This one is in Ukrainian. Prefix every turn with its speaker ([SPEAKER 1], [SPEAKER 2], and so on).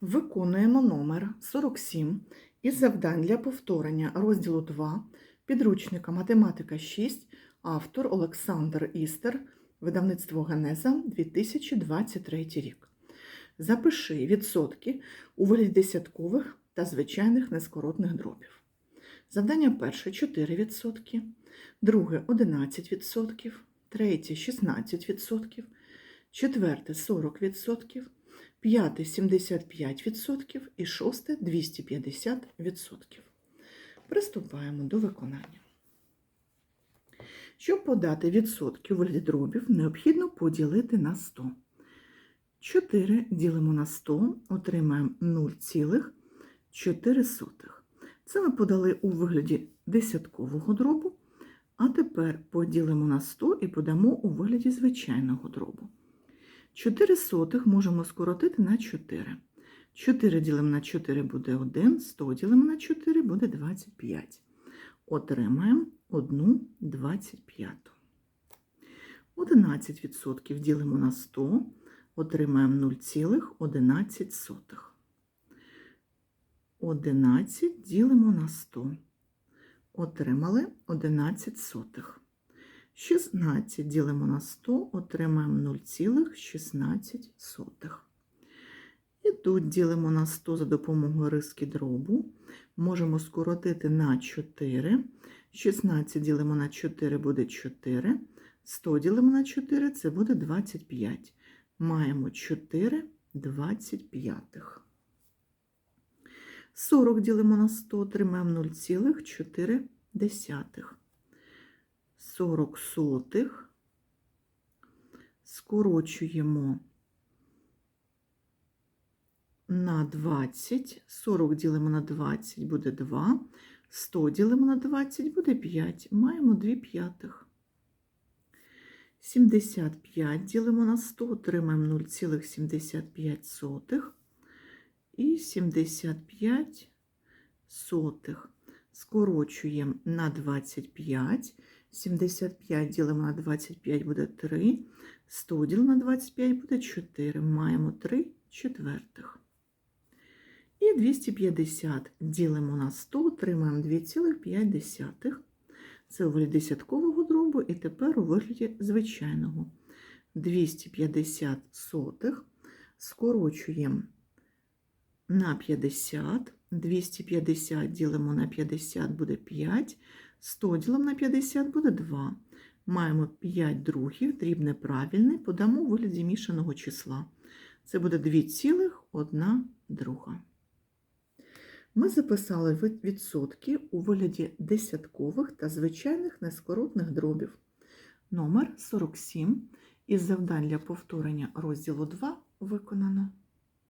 [SPEAKER 1] Виконуємо номер 47 із завдань для повторення розділу 2 підручника Математика 6, автор Олександр Істер, видавництво Генеза 2023 рік. Запиши відсотки у вигляді десяткових та звичайних нескоротних дробів. Завдання перше 4%, друге 11%, третє 16%, четверте 40%, п'яте 75% і шосте 250%. Приступаємо до виконання. Щоб подати відсотки у дробів, необхідно поділити на 100. 4 ділимо на 100, отримаємо 0,4. Це ми подали у вигляді десяткового дробу, а тепер поділимо на 100 і подамо у вигляді звичайного дробу. 4 сотих можемо скоротити на 4. 4 ділимо на 4 буде 1, 100 ділимо на 4 буде 25. Отримаємо 1 25. 11% ділимо на 100, отримаємо 0,11. 11 ділимо на 100. Отримали 11 сотих. 16 ділимо на 100, отримаємо 0,16. І тут ділимо на 100 за допомогою риски дробу. Можемо скоротити на 4. 16 ділимо на 4 буде 4. 100 ділимо на 4 це буде 25. Маємо 4 25. 40 ділимо на 100, отримаємо 0,4. 40 сотих, скорочуємо на 20, 40 ділимо на 20 буде 2, 100 ділимо на 20 буде 5, маємо 2 п'ятих. 75 ділимо на 100, отримаємо 0,75 і 75 сотих. Скорочуємо на 25. 75 ділимо на 25 буде 3. 100 ділимо на 25 буде 4. Маємо 3 четвертих. І 250 ділимо на 100, отримаємо 2,5. Це у вигляді десяткового дробу і тепер у вигляді звичайного. 250 сотих скорочуємо на 50. 250 ділимо на 50 буде 5. 100 ділимо на 50 буде 2. Маємо 5 других, дрібне правильне, подамо у вигляді мішаного числа. Це буде 2,1 друга. Ми записали відсотки у вигляді десяткових та звичайних нескоротних дробів. Номер 47 із завдань для повторення розділу 2 виконано.